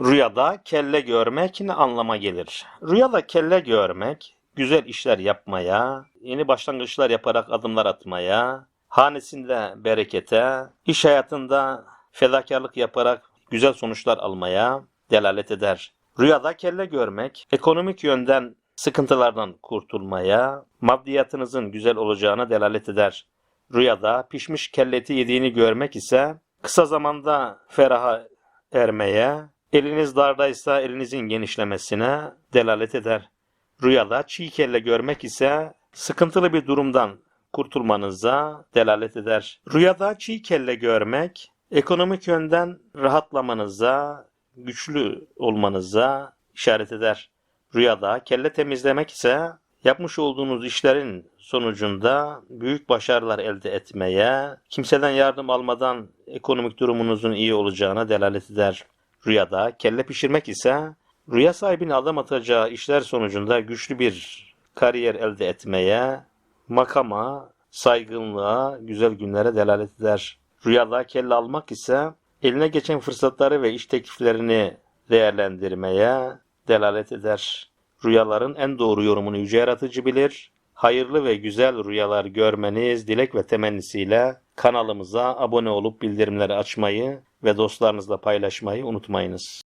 Rüyada kelle görmek ne anlama gelir? Rüyada kelle görmek, güzel işler yapmaya, yeni başlangıçlar yaparak adımlar atmaya, hanesinde berekete, iş hayatında fedakarlık yaparak güzel sonuçlar almaya delalet eder. Rüyada kelle görmek, ekonomik yönden sıkıntılardan kurtulmaya, maddiyatınızın güzel olacağına delalet eder. Rüyada pişmiş kelleti yediğini görmek ise kısa zamanda feraha ermeye, eliniz dardaysa elinizin genişlemesine delalet eder. Rüyada çiğ kelle görmek ise sıkıntılı bir durumdan kurtulmanıza delalet eder. Rüyada çiğ kelle görmek, ekonomik yönden rahatlamanıza, güçlü olmanıza işaret eder. Rüyada kelle temizlemek ise yapmış olduğunuz işlerin sonucunda büyük başarılar elde etmeye, kimseden yardım almadan ekonomik durumunuzun iyi olacağına delalet eder. Rüyada kelle pişirmek ise rüya sahibinin adım atacağı işler sonucunda güçlü bir kariyer elde etmeye, makama, saygınlığa, güzel günlere delalet eder. Rüyada kelle almak ise eline geçen fırsatları ve iş tekliflerini değerlendirmeye delalet eder. Rüyaların en doğru yorumunu yüce yaratıcı bilir. Hayırlı ve güzel rüyalar görmeniz dilek ve temennisiyle kanalımıza abone olup bildirimleri açmayı ve dostlarınızla paylaşmayı unutmayınız.